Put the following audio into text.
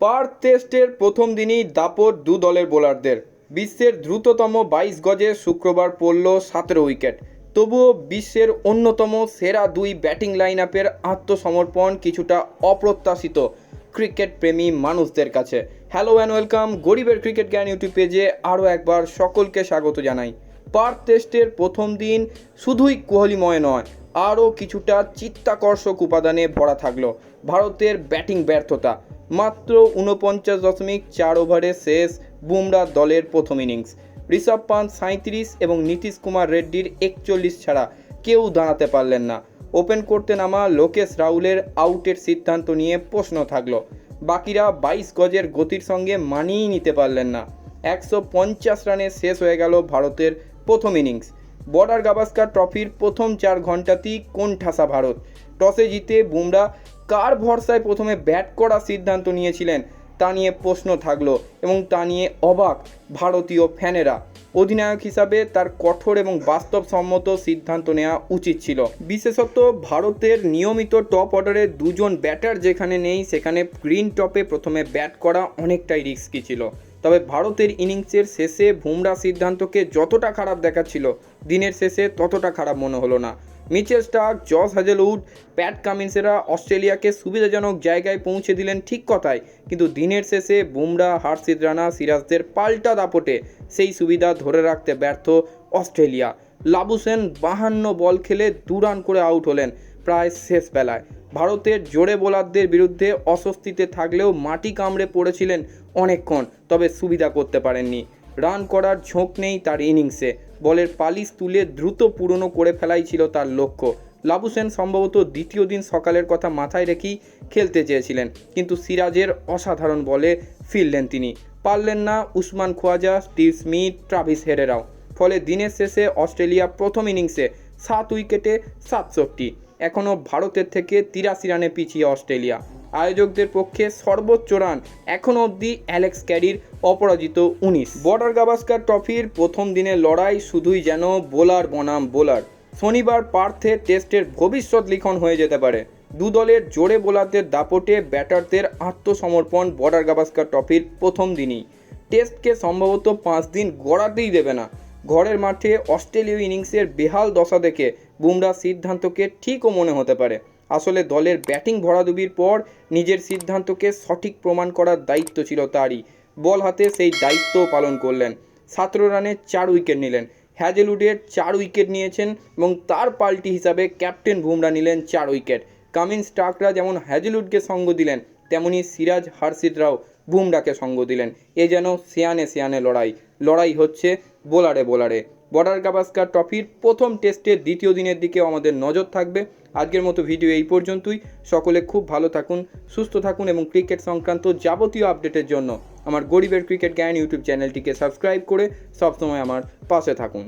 পার্থ টেস্টের প্রথম দিনই দাপট দু দলের বোলারদের। বিশ্বের দ্রুততম বাইশ গজে শুক্রবার পড়ল সতেরো উইকেট। তবুও বিশ্বের অন্যতম সেরা দুই ব্যাটিং লাইন আপের আত্মসমর্পণ কিছুটা অপ্রত্যাশিত ক্রিকেট প্রেমী মানুষদের কাছে। হ্যালো অ্যান্ড ওয়েলকাম গরিবের ক্রিকেট জ্ঞান ইউটিউব পেজে আরও একবার সকলকে স্বাগত জানাই। পার্থ টেস্টের প্রথম দিন শুধুই কোহলিময় নয় আরও কিছুটা চিত্তাকর্ষক উপাদানে ভরা থাকল। ভারতের ব্যাটিং ব্যর্থতা। মাত্র উনপঞ্চাশ দশমিক চার ওভারে শেষ বুমরা দলের প্রথম ইনিংস। ঋষভ পান্ত সাঁত্রিশ এবং নীতিশ কুমার রেড্ডির একচল্লিশ ছাড়া কেউ দাঁড়াতে পারলেন না। ওপেন করতে নামা লোকেশ রাহুলের আউটের সিদ্ধান্ত নিয়ে প্রশ্ন থাকল। বাকিরা বাইশ গজের গতির সঙ্গে মানিয়ে নিতে পারলেন না। একশো পঞ্চাশ রানে শেষ হয়ে গেল ভারতের প্রথম ইনিংস। বর্ডার গাভাস্কার ট্রফির প্রথম চার ঘন্টাতেই কোন ঠাসা ভারত? টসে জিতে বুমরা কার ভরসায় প্রথমে ব্যাট করার সিদ্ধান্ত নিয়েছিলেন? তা নিয়ে প্রশ্ন থাকল এবং তা নিয়ে অবাক ভারতীয় ফ্যানেরা। অধিনায়ক হিসাবে তার কঠোর এবং বাস্তবসম্মত সিদ্ধান্ত নেওয়া উচিত ছিল। বিশেষত ভারতের নিয়মিত টপ অর্ডারে দুজন ব্যাটার যেখানে নেই, সেখানে গ্রিন টপে প্রথমে ব্যাট করা অনেকটাই রিস্কি ছিল। তবে ভারতের ইনিংসের শেষে বুমরা সিদ্ধান্তকে যতটা খারাপ দেখাচ্ছিল, দিনের শেষে ততটা খারাপ মনে হলো না। Mitchell Starc Josh Hazlewood Pat কামিন্সেরা অস্ট্রেলিয়াকে সুবিধাজনক জায়গায় পৌঁছে দিলেন ঠিক কথাই কিন্তু দিনের শেষে বুমরা হার্ষিদ রানা, সিরাজদের পাল্টা দাপটে সেই সুবিধা ধরে রাখতে ব্যর্থ অস্ট্রেলিয়া। লাবুসেন বাহান্ন বল খেলে দু রান করে আউট হলেন প্রায় শেষ বেলায়। ভারতের জোরে বোলারদের বিরুদ্ধে অস্বস্তিতে থাকলেও মাটি কামড়ে পড়েছিলেন অনেকক্ষণ তবে সুবিধা করতে পারেননি। রান করার ঝোঁক নেই তার ইনিংসে। বলের পালিশ তুলে দ্রুত পূরণও করে ফেলাই ছিল তার লক্ষ্য। লাবুসেন সম্ভবত দ্বিতীয় দিন সকালের কথা মাথায় রেখেই খেলতে চেয়েছিলেন, কিন্তু সিরাজের অসাধারণ বলে ফিরলেন তিনি। পারলেন না Usman Khawaja, Steve Smith, Travis হেরেরাও। ফলে দিনের শেষে অস্ট্রেলিয়া প্রথম ইনিংসে সাত উইকেটে সাতষট্টি। এখনও ভারতের থেকে তিরাশি রানে পিছিয়ে অস্ট্রেলিয়া। আয়োজকদের পক্ষে সর্বোচ্চ রান এখনও অবধি অ্যালেক্স ক্যারির অপরাজিত উনিশ। বর্ডার গাভাস্কার ট্রফির প্রথম দিনের লড়াই শুধুই যেন বোলার বনাম বোলার। শনিবার পার্থে টেস্টের ভবিষ্যৎ লিখন হয়ে যেতে পারে। দু দলের জোরে বোলারদের দাপটে ব্যাটারদের আত্মসমর্পণ বর্ডার গাভাস্কার ট্রফির প্রথম দিনই। টেস্টকে সম্ভবত পাঁচ দিন গড়াতেই দেবে না। ঘরের মাঠে অস্ট্রেলীয় ইনিংসের বেহাল দশা দেখে বুমরা সিদ্ধান্তকে ঠিকও মনে হতে পারে। আসলে দলের ব্যাটিং ভরাডুবির পর নিজের সিদ্ধান্তকে সঠিক প্রমাণ করার দায়িত্ব ছিল তারই। বল হাতে সেই দায়িত্বও পালন করলেন। সতেরো রানে চার উইকেট নিলেন। হ্যাজেলউডের চার উইকেট নিয়েছেন এবং তার পাল্টি হিসাবে ক্যাপ্টেন বুমরা নিলেন চার উইকেট। কামিন স্টার্করা যেমন হ্যাজেলউডকে সঙ্গ দিলেন, তেমনি সিরাজ হার্ষিদরাও বুমরাকে সঙ্গ দিলেন। এ যেন সিয়ানে সিয়ানে লড়াই। লড়াই হচ্ছে বোলারে বোলারে। বর্ডার গাভাস্কার ট্রফির প্রথম টেস্টের দ্বিতীয় দিনের দিকেও আমাদের নজর থাকবে। আজকের মতো ভিডিও এই পর্যন্তই। সকলে খুব ভালো থাকুন, সুস্থ থাকুন এবং ক্রিকেট সংক্রান্ত যাবতীয় আপডেটের জন্য আমার গরিবের ক্রিকেট জ্ঞান ইউটিউব চ্যানেলটিকে সাবস্ক্রাইব করে সবসময় আমার পাশে থাকুন।